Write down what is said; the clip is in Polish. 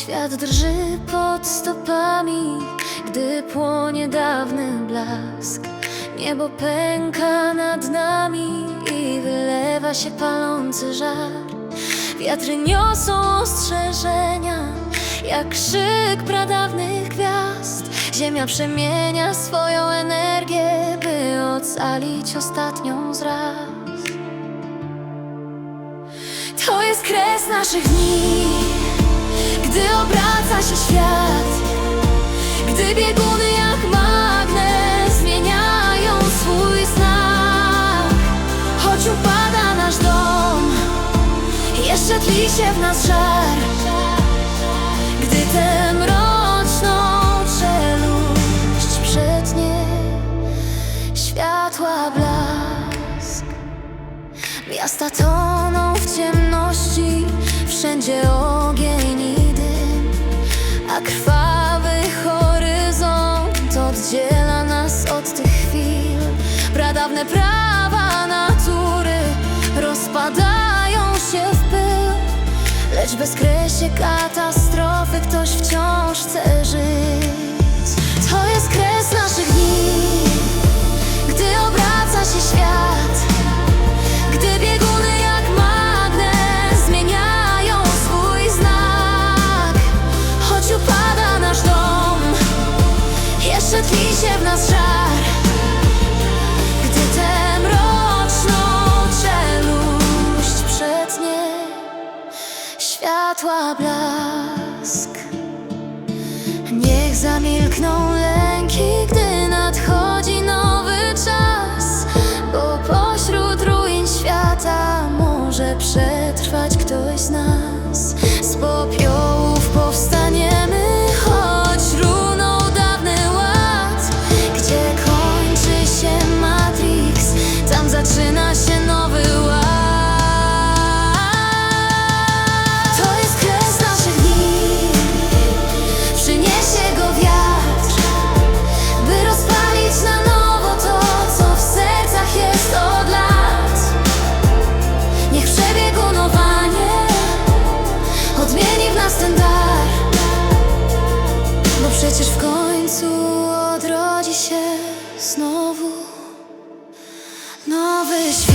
Świat drży pod stopami, gdy płonie dawny blask. Niebo pęka nad nami i wylewa się palący żar. Wiatry niosą ostrzeżenia, jak krzyk pradawnych gwiazd. Ziemia przemienia swoją energię, by ocalić ostatnią z raz. To jest kres naszych dni, gdy obraca się świat, gdy bieguny jak magnes zmieniają swój znak. Choć upada nasz dom, jeszcze tli się w nas żar, gdy tę mroczną czeluść przetnie światła blask. Miasta toną a krwawy horyzont oddziela nas od tych chwil. Pradawne prawa natury rozpadają się w pył, lecz bez kresie katastrofy ktoś wciąż chce żyć. To jest kres naszych światła blask. Niech zamilkną lęki, gdy nadchodzi nowy czas Bo pośród ruin świata może przetrwać ktoś z nas Przecież w końcu odrodzi się znowu nowy świat.